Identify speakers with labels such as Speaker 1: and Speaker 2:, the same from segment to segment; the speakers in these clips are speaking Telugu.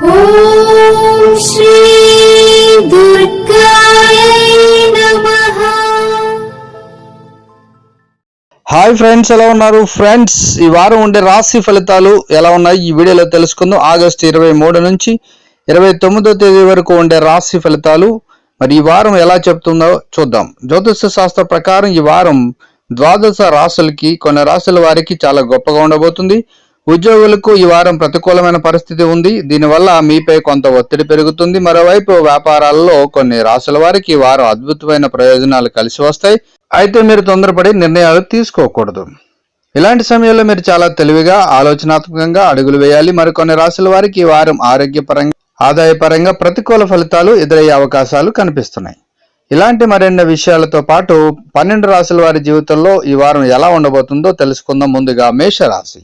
Speaker 1: హాయ్ ఫ్రెండ్స్ ఎలా ఉన్నారు? ఫ్రెండ్స్ ఈ వారం ఉండే రాశి ఫలితాలు ఎలా ఉన్నాయి? ఈ వీడియోలో తెలుసుకుందాం. ఆగస్టు ఇరవై మూడు నుంచి ఇరవై తొమ్మిదో తేదీ వరకు ఉండే రాశి ఫలితాలు. మరి ఈ వారం ఎలా చెప్తుందో చూద్దాం. జ్యోతిష శాస్త్ర ప్రకారం ఈ వారం ద్వాదశ రాశులకి కొన్ని రాశుల వారికి చాలా గొప్పగా ఉండబోతుంది. ఉద్యోగులకు ఈ వారం ప్రతికూలమైన పరిస్థితి ఉంది. దీనివల్ల మీపై కొంత ఒత్తిడి పెరుగుతుంది. మరోవైపు వ్యాపారాల్లో కొన్ని రాశుల వారికి ఈ వారం అద్భుతమైన ప్రయోజనాలు కలిసి వస్తాయి. అయితే మీరు తొందరపడి నిర్ణయాలు తీసుకోకూడదు. ఇలాంటి సమయంలో మీరు చాలా తెలివిగా ఆలోచనాత్మకంగా అడుగులు వేయాలి. మరికొన్ని రాశుల వారికి ఈ వారం ఆరోగ్యపరంగా ఆదాయపరంగా ప్రతికూల ఫలితాలు ఎదురయ్యే అవకాశాలు కనిపిస్తున్నాయి. ఇలాంటి మరిన్ని విషయాలతో పాటు పన్నెండు రాశుల వారి జీవితంలో ఈ వారం ఎలా ఉండబోతుందో తెలుసుకుందాం ముందుగా మేషరాశి.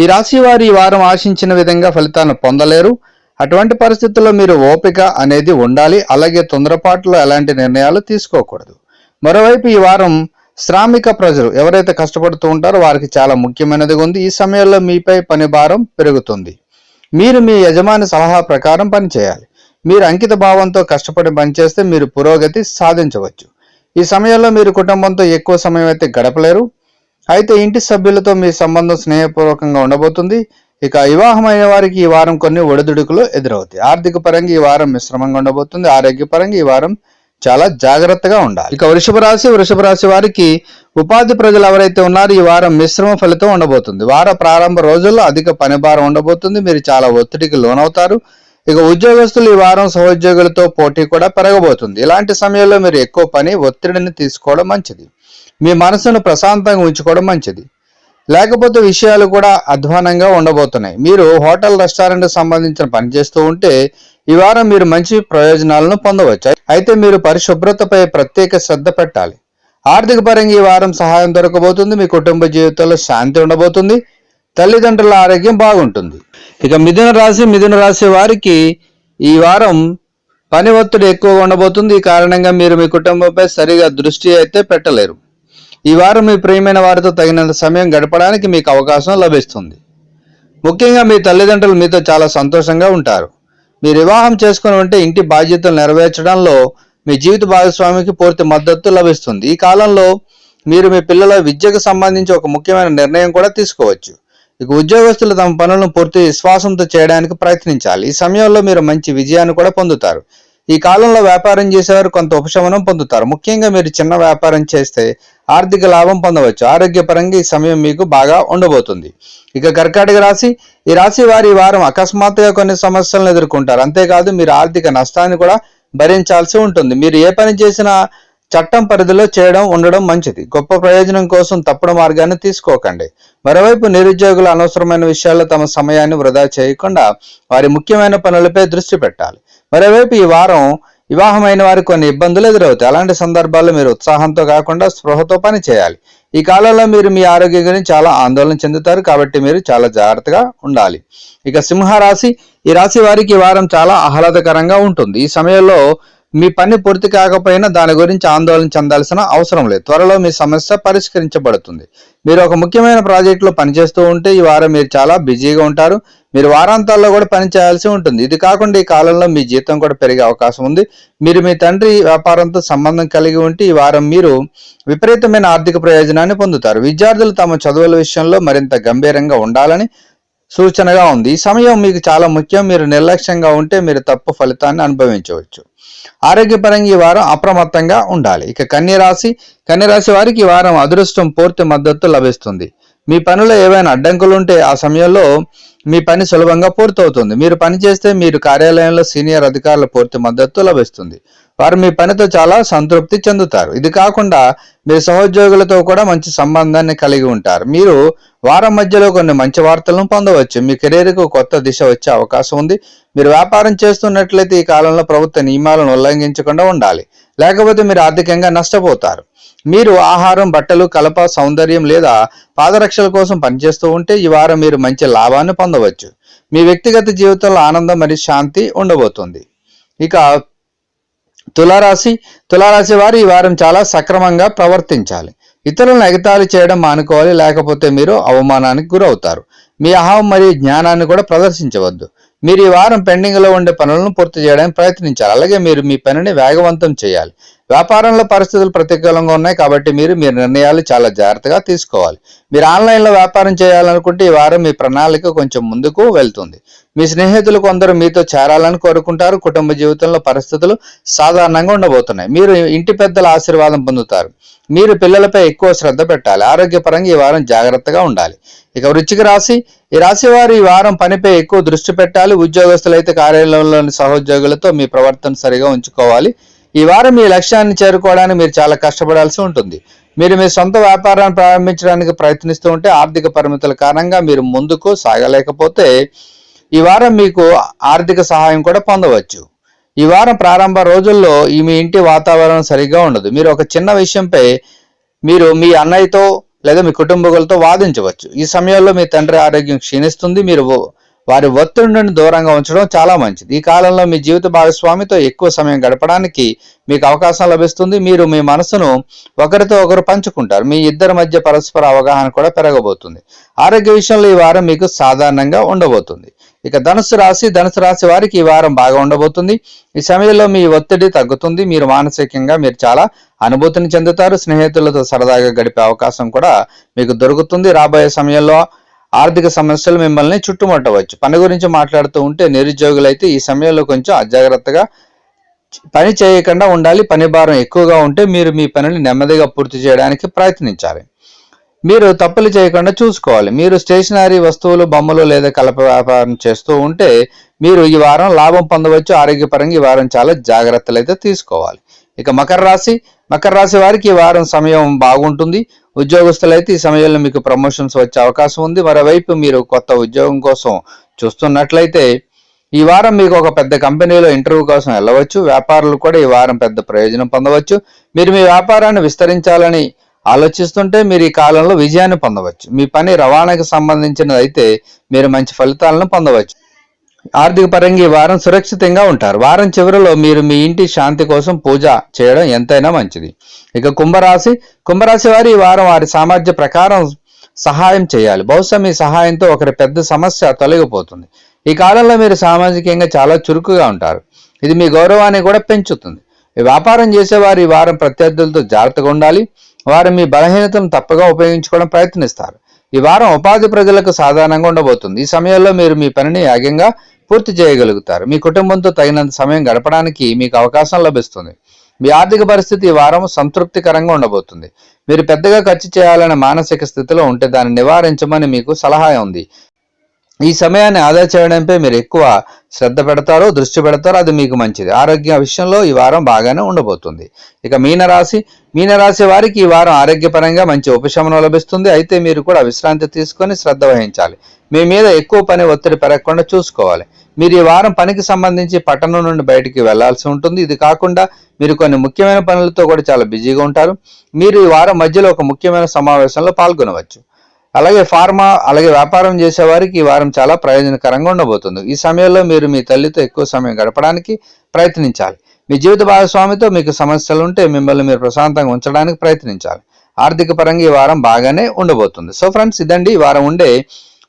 Speaker 1: ఈ రాశి వారు ఈ వారం ఆశించిన విధంగా ఫలితాలను పొందలేరు. అటువంటి పరిస్థితుల్లో మీరు ఓపిక అనేది ఉండాలి. అలాగే తొందరపాటులో ఎలాంటి నిర్ణయాలు తీసుకోకూడదు. మరోవైపు ఈ వారం శ్రామిక ప్రజలు ఎవరైతే కష్టపడుతూ ఉంటారో వారికి చాలా ముఖ్యమైనదిగా ఉంది. ఈ సమయంలో మీపై పని భారం పెరుగుతుంది. మీరు మీ యజమాని సలహా ప్రకారం పనిచేయాలి మీరు అంకిత భావంతో కష్టపడి పనిచేస్తే మీరు పురోగతి సాధించవచ్చు. ఈ సమయంలో మీరు కుటుంబంతో ఎక్కువ సమయం అయితే గడపలేరు. అయితే ఇంటి సభ్యులతో మీ సంబంధం స్నేహపూర్వకంగా ఉండబోతుంది. ఇక వివాహమైన వారికి ఈ వారం కొన్ని ఒడిదుడుకులు ఎదురవుతాయి. ఆర్థిక పరంగా ఈ వారం మిశ్రమంగా ఉండబోతుంది. ఆరోగ్యపరంగా ఈ వారం చాలా జాగ్రత్తగా ఉండాలి. ఇక వృషభ రాశి వృషభ రాశి వారికి ఉపాధి ప్రజలు ఎవరైతే ఉన్నారో ఈ వారం మిశ్రమ ఫలితం ఉండబోతుంది. వార ప్రారంభ రోజుల్లో అధిక పని భారం ఉండబోతుంది. మీరు చాలా ఒత్తిడికి లోనవుతారు. ఇక ఉద్యోగస్తులు ఈ వారం సహోద్యోగులతో పోటీ కూడా పెరగబోతుంది. ఇలాంటి సమయంలో మీరు ఎక్కువ పని ఒత్తిడిని తీసుకోవడం మంచిది. మీ మనసును ప్రశాంతంగా ఉంచుకోవడం మంచిది. లేకపోతే విషయాలు కూడా అధ్వానంగా ఉండబోతున్నాయి. మీరు హోటల్ రెస్టారెంట్ సంబంధించిన పని చేస్తూ ఉంటే ఈ వారం మీరు మంచి ప్రయోజనాలను పొందవచ్చు. అయితే మీరు పరిశుభ్రతపై ప్రత్యేక శ్రద్ధ పెట్టాలి. ఆర్థిక పరంగా ఈ వారం సహాయం దొరకబోతుంది. మీ కుటుంబ జీవితంలో శాంతి ఉండబోతుంది. తల్లిదండ్రుల ఆరోగ్యం బాగుంటుంది. ఇక మిథున రాశి మిథున రాశి వారికి ఈ వారం పని ఒత్తిడి ఎక్కువ ఉండబోతుంది. ఈ కారణంగా మీరు మీ కుటుంబంపై సరిగా దృష్టి అయితే పెట్టలేరు. ఈ వారం మీ ప్రియమైన వారితో తగినంత సమయం గడపడానికి మీకు అవకాశం లభిస్తుంది. ముఖ్యంగా మీ తల్లిదండ్రులు మీతో చాలా సంతోషంగా ఉంటారు. మీరు వివాహం చేసుకుని ఉంటే ఇంటి బాధ్యతలు నెరవేర్చడంలో మీ జీవిత భాగస్వామికి పూర్తి మద్దతు లభిస్తుంది. ఈ కాలంలో మీరు మీ పిల్లల విద్యకు సంబంధించి ఒక ముఖ్యమైన నిర్ణయం కూడా తీసుకోవచ్చు. ఇక ఉద్యోగస్తులు తమ పనులను పూర్తి విశ్వాసంతో చేయడానికి ప్రయత్నించాలి. ఈ సమయంలో మీరు మంచి విజయాన్ని కూడా పొందుతారు. ఈ కాలంలో వ్యాపారం చేసేవారు కొంత ఉపశమనం పొందుతారు. ముఖ్యంగా మీరు చిన్న వ్యాపారం చేస్తే ఆర్థిక లాభం పొందవచ్చు. ఆరోగ్యపరంగా ఈ సమయం మీకు బాగా ఉండబోతుంది. ఇక కర్కాటక రాశి ఈ రాశి వారి ఈ వారం అకస్మాత్తుగా కొన్ని సమస్యలను ఎదుర్కొంటారు. అంతేకాదు మీరు ఆర్థిక నష్టాన్ని కూడా భరించాల్సి ఉంటుంది. మీరు ఏ పని చేసినా చట్టం పరిధిలో చేయడం ఉండడం మంచిది. గొప్ప ప్రయోజనం కోసం తప్పుడు మార్గాన్ని తీసుకోకండి. మరోవైపు నిరుద్యోగులు అనవసరమైన విషయాల్లో తమ సమయాన్ని వృధా చేయకుండా వారి ముఖ్యమైన పనులపై దృష్టి పెట్టాలి. మరోవైపు ఈ వారం వివాహమైన వారికి కొన్ని ఇబ్బందులు ఎదురవుతాయి. అలాంటి సందర్భాల్లో మీరు ఉత్సాహంతో కాకుండా స్పృహతో పని చేయాలి. ఈ కాలంలో మీరు మీ ఆరోగ్యం గురించి చాలా ఆందోళన చెందుతారు కాబట్టి మీరు చాలా జాగ్రత్తగా ఉండాలి. ఇక సింహరాశి ఈ రాశి వారికి ఈ వారం చాలా ఆహ్లాదకరంగా ఉంటుంది. ఈ సమయంలో మీ పని పూర్తి కాకపోయినా దాని గురించి ఆందోళన చెందాల్సిన అవసరం లేదు. త్వరలో మీ సమస్య పరిష్కరించబడుతుంది. మీరు ఒక ముఖ్యమైన ప్రాజెక్టులో పనిచేస్తూ ఉంటే ఈ వారం మీరు చాలా బిజీగా ఉంటారు. మీరు వారాంతాల్లో కూడా పని చేయాల్సి ఉంటుంది. ఇది కాకుండా ఈ కాలంలో మీ జీతం కూడా పెరిగే అవకాశం ఉంది. మీరు మీ తండ్రి వ్యాపారంతో సంబంధం కలిగి ఉంటే ఈ వారం మీరు విపరీతమైన ఆర్థిక ప్రయోజనాన్ని పొందుతారు. విద్యార్థులు తమ చదువుల విషయంలో మరింత గంభీరంగా ఉండాలని సూచనగా ఉంది. ఈ సమయం మీకు చాలా ముఖ్యం. మీరు నిర్లక్ష్యంగా ఉంటే మీరు తప్పు ఫలితాన్ని అనుభవించవచ్చు. ఆరోగ్యపరంగా ఈ వారం అప్రమత్తంగా ఉండాలి. ఇక కన్యరాశి కన్యరాశి వారికి ఈ వారం అదృష్టం పూర్తి మద్దతు లభిస్తుంది. మీ పనిలో ఏవైనా అడ్డంకులు ఉంటే ఆ సమయంలో మీ పని సులభంగా పూర్తవుతుంది. మీరు పని చేస్తే మీరు కార్యాలయంలో సీనియర్ అధికారుల పూర్తి మద్దతు లభిస్తుంది. వారు మీ పనితో చాలా సంతృప్తి చెందుతారు. ఇది కాకుండా మీ సహోద్యోగులతో కూడా మంచి సంబంధాన్ని కలిగి ఉంటారు. మీరు వారం మధ్యలో కొన్ని మంచి వార్తలను పొందవచ్చు. మీ కెరీర్కు కొత్త దిశ వచ్చే అవకాశం ఉంది. మీరు వ్యాపారం చేస్తున్నట్లయితే ఈ కాలంలో ప్రభుత్వ నియమాలను ఉల్లంఘించకుండా ఉండాలి. లేకపోతే మీరు ఆర్థికంగా నష్టపోతారు. మీరు ఆహారం బట్టలు కలప సౌందర్యం లేదా పాదరక్షల కోసం పనిచేస్తూ ఉంటే ఈ వారం మీరు మంచి లాభాన్ని పొందవచ్చు. మీ వ్యక్తిగత జీవితంలో ఆనందం మరియు శాంతి ఉండబోతుంది. ఇక తులారాశి తులారాశి వారు ఈ వారం చాలా సక్రమంగా ప్రవర్తించాలి. ఇతరులను ఎగతాళి చేయడం మానుకోవాలి లేకపోతే మీరు అవమానానికి గురవుతారు. మీ అహం మరియు జ్ఞానాన్ని కూడా ప్రదర్శించవద్దు. మీరు ఈ వారం పెండింగ్లో ఉండే పనులను పూర్తి చేయడానికి ప్రయత్నించాలి. అలాగే మీరు మీ పనిని వేగవంతం చేయాలి. వ్యాపారంలో పరిస్థితులు ప్రతికూలంగా ఉన్నాయి కాబట్టి మీరు మీ నిర్ణయాలు చాలా జాగ్రత్తగా తీసుకోవాలి. మీరు ఆన్లైన్లో వ్యాపారం చేయాలనుకుంటే ఈ వారం మీ ప్రణాళిక కొంచెం ముందుకు వెళ్తుంది. మీ స్నేహితులు కొందరు మీతో చేరాలని కోరుకుంటారు. కుటుంబ జీవితంలో పరిస్థితులు సాధారణంగా ఉండబోతున్నాయి. మీరు ఇంటి పెద్దల ఆశీర్వాదం పొందుతారు. మీరు పిల్లలపై ఎక్కువ శ్రద్ధ పెట్టాలి. ఆరోగ్యపరంగా ఈ వారం జాగ్రత్తగా ఉండాలి. ఇక వృచ్చిక రాశి ఈ రాశి వారు ఈ వారం పనిపై ఎక్కువ దృష్టి పెట్టాలి. ఉద్యోగస్తులైతే కార్యాలయంలోని సహోద్యోగులతో మీ ప్రవర్తన సరిగా ఉంచుకోవాలి. ఈ వారం మీ లక్ష్యాన్ని చేరుకోవడానికి మీరు చాలా కష్టపడాల్సి ఉంటుంది. మీరు మీ సొంత వ్యాపారాన్ని ప్రారంభించడానికి ప్రయత్నిస్తూ ఉంటే ఆర్థిక పరిమితుల కారణంగా మీరు ముందుకు సాగలేకపోతే ఈ వారం మీకు ఆర్థిక సహాయం కూడా పొందవచ్చు. ఈ వారం ప్రారంభ రోజుల్లో ఈ మీ ఇంటి వాతావరణం సరిగ్గా ఉండదు. మీరు ఒక చిన్న విషయంపై మీరు మీ అన్నయ్యతో లేదా మీ కుటుంబాలతో వాదించవచ్చు. ఈ సమయంలో మీ తండ్రి ఆరోగ్యం క్షీణిస్తుంది. మీరు వారి ఒత్తిడి నుండి దూరంగా ఉంచడం చాలా మంచిది. ఈ కాలంలో మీ జీవిత భాగస్వామితో ఎక్కువ సమయం గడపడానికి మీకు అవకాశం లభిస్తుంది. మీరు మీ మనసును ఒకరితో ఒకరు పంచుకుంటారు. మీ ఇద్దరి మధ్య పరస్పర అవగాహన కూడా పెరగబోతుంది. ఆరోగ్య విషయంలో ఈ వారం మీకు సాధారణంగా ఉండబోతుంది. ఇక ధనుసు రాశి ధనుసు రాశి వారికి ఈ వారం బాగా ఉండబోతుంది. ఈ సమయంలో మీ ఒత్తిడి తగ్గుతుంది. మీరు మానసికంగా మీరు చాలా అనుభూతిని చెందుతారు. స్నేహితులతో సరదాగా గడిపే అవకాశం కూడా మీకు దొరుకుతుంది. రాబోయే సమయంలో ఆర్థిక సమస్యలు మిమ్మల్ని చుట్టుముట్టవచ్చు. పని గురించి మాట్లాడుతూ ఉంటే నిరుద్యోగులైతే ఈ సమయంలో కొంచెం అజాగ్రత్తగా పని చేయకుండా ఉండాలి. పని భారం ఎక్కువగా ఉంటే మీరు మీ పనిని నెమ్మదిగా పూర్తి చేయడానికి ప్రయత్నించాలి. మీరు తప్పులు చేయకుండా చూసుకోవాలి. మీరు స్టేషనరీ వస్తువులు బొమ్మలు లేదా కలప వ్యాపారం చేస్తూ ఉంటే మీరు ఈ వారం లాభం పొందవచ్చు. ఆరోగ్యపరంగా ఈ వారం చాలా జాగ్రత్తలు అయితే తీసుకోవాలి. ఇక మకర రాశి మకర రాశి వారికి ఈ వారం సమయం బాగుంటుంది. ఉద్యోగస్తులైతే ఈ సమయంలో మీకు ప్రమోషన్స్ వచ్చే అవకాశం ఉంది. మరోవైపు మీరు కొత్త ఉద్యోగం కోసం చూస్తున్నట్లయితే ఈ వారం మీకు ఒక పెద్ద కంపెనీలో ఇంటర్వ్యూ కోసం వెళ్ళవచ్చు. వ్యాపారులు కూడా ఈ వారం పెద్ద ప్రయోజనం పొందవచ్చు. మీరు మీ వ్యాపారాన్ని విస్తరించాలని ఆలోచిస్తుంటే మీరు ఈ కాలంలో విజయాన్ని పొందవచ్చు. మీ పని రవాణాకి సంబంధించినది అయితే మీరు మంచి ఫలితాలను పొందవచ్చు. ఆర్థిక పరంగా ఈ వారం సురక్షితంగా ఉంటారు. వారం చివరిలో మీరు మీ ఇంటి శాంతి కోసం పూజ చేయడం ఎంతైనా మంచిది. ఇక కుంభరాశి కుంభరాశి వారి ఈ వారం వారి సామర్థ్య ప్రకారం సహాయం చేయాలి. బహుశా మీ సహాయంతో ఒకరి పెద్ద సమస్య తొలగిపోతుంది. ఈ కాలంలో మీరు సామాజికంగా చాలా చురుకుగా ఉంటారు. ఇది మీ గౌరవాన్ని కూడా పెంచుతుంది. వ్యాపారం చేసేవారు ఈ వారం ప్రత్యర్థులతో జాగ్రత్తగా ఉండాలి. వారు మీ బలహీనతను తప్పగా ఉపయోగించుకోవడం ప్రయత్నిస్తారు. ఈ వారం ఉపాధి ప్రజలకు సాధారణంగా ఉండబోతుంది. ఈ సమయంలో మీరు మీ పనిని యాగంగా పూర్తి చేయగలుగుతారు. మీ కుటుంబంతో తగినంత సమయం గడపడానికి మీకు అవకాశం లభిస్తుంది. మీ ఆర్థిక పరిస్థితి ఈ వారం సంతృప్తికరంగా ఉండబోతుంది. మీరు పెద్దగా ఖర్చు చేయాలనే మానసిక స్థితిలో ఉంటే దాన్ని నివారించమని మీకు సలహా ఉంది. ఈ సమయాన్ని ఆదా చేయడంపై మీరు ఎక్కువ శ్రద్ధ పెడతారో దృష్టి పెడతారో అది మీకు మంచిది. ఆరోగ్య విషయంలో ఈ వారం బాగానే ఉండబోతుంది. ఇక మీనరాశి మీనరాశి వారికి ఈ వారం ఆరోగ్యపరంగా మంచి ఉపశమనం లభిస్తుంది. అయితే మీరు కూడా విశ్రాంతి తీసుకొని శ్రద్ధ వహించాలి. మీ మీద ఎక్కువ పని ఒత్తిడి పెరగకుండా చూసుకోవాలి. మీరు ఈ వారం పనికి సంబంధించి పట్టణం నుండి బయటికి వెళ్ళాల్సి ఉంటుంది. ఇది కాకుండా మీరు కొన్ని ముఖ్యమైన పనులతో కూడా చాలా బిజీగా ఉంటారు. మీరు ఈ వారం మధ్యలో ఒక ముఖ్యమైన సమావేశంలో పాల్గొనవచ్చు. అలాగే ఫార్మా అలాగే వ్యాపారం చేసేవారికి ఈ వారం చాలా ప్రయోజనకరంగా ఉండబోతుంది. ఈ సమయంలో మీరు మీ తల్లితో ఎక్కువ సమయం గడపడానికి ప్రయత్నించాలి. మీ జీవిత భాగస్వామితో మీకు సమస్యలు ఉంటే మిమ్మల్ని మీరు ప్రశాంతంగా ఉంచడానికి ప్రయత్నించాలి. ఆర్థిక పరంగా ఈ వారం బాగానే ఉండబోతుంది. సో ఫ్రెండ్స్ ఇదండి ఈ వారం ఉండే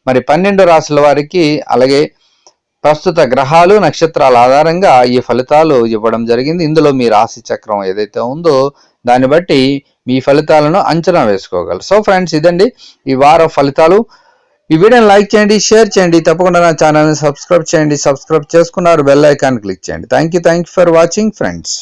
Speaker 1: మరి పన్నెండు రాశుల వారికి అలాగే ప్రస్తుత గ్రహాలు నక్షత్రాల ఆధారంగా ఈ ఫలితాలు ఇవ్వడం జరిగింది. ఇందులో మీ రాశి చక్రం ఏదైతే ఉందో దాన్ని బట్టి మీ ఫలితాలను అంచనా వేసుకోగలరు. సో ఫ్రెండ్స్ ఇదండి ఈ వారం ఫలితాలు. ఈ వీడియోని లైక్ చేయండి షేర్ చేయండి. తప్పకుండా నా ఛానల్ని సబ్స్క్రైబ్ చేయండి. సబ్స్క్రైబ్ చేసుకున్నారు బెల్ ఐకాన్ క్లిక్ చేయండి. Thank you thank you for watching friends